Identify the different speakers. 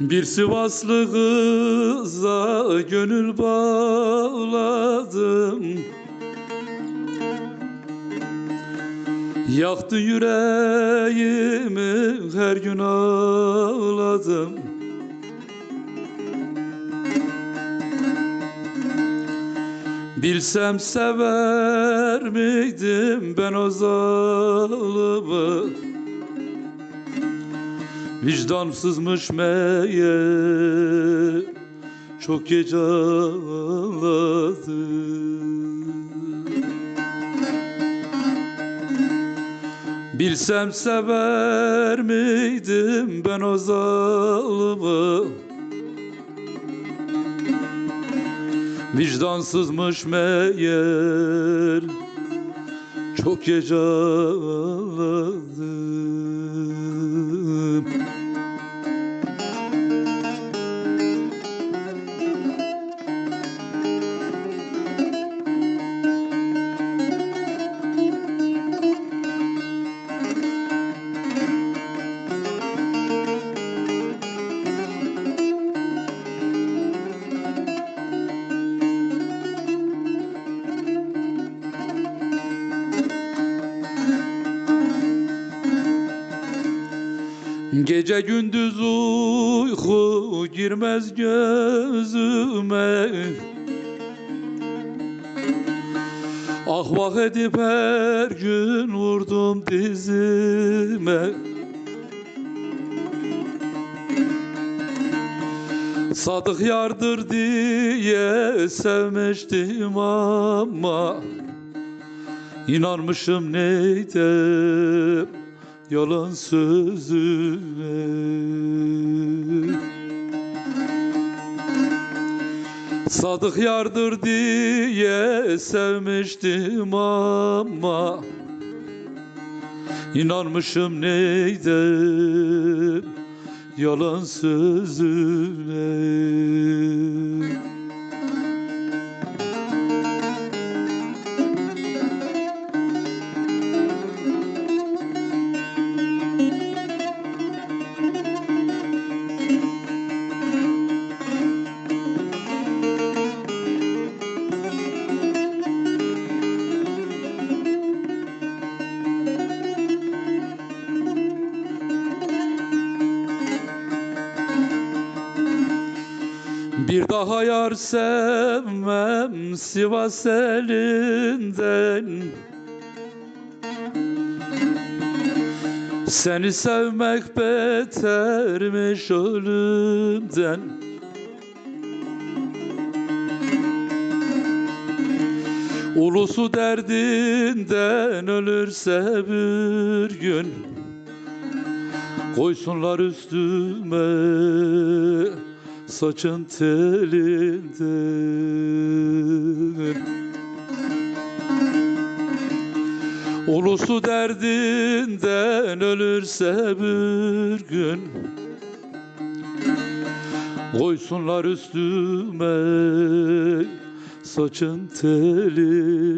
Speaker 1: Bir Sivaslı kıza gönül bağladım. Yaktı yüreğimi her gün ağladım. Bilsem sever miydim ben o zalımı Vicdansızmış meğer Çok gece ağladı Bilsem sever miydim ben o zalımı? Vicdansızmış meğer Çok gece ağladım Gece gündüz uyku girmez gözüme. Ah vah edip her gün vurdum dizime. Sadık yardır diye sevmiştim ama İnanmışım neydim yalan sözüne Sadık yardır diye sevmiştim ama İnanmışım neydim yalan sözüne Bir daha yar sevmem Sivas elinden. Seni sevmek betermiş ölümden. Ulusu derdinden ölürse bir gün Koysunlar üstüme saçın telinden Ulusu derdinden ölürse bir gün Koysunlar üstüme saçın telinden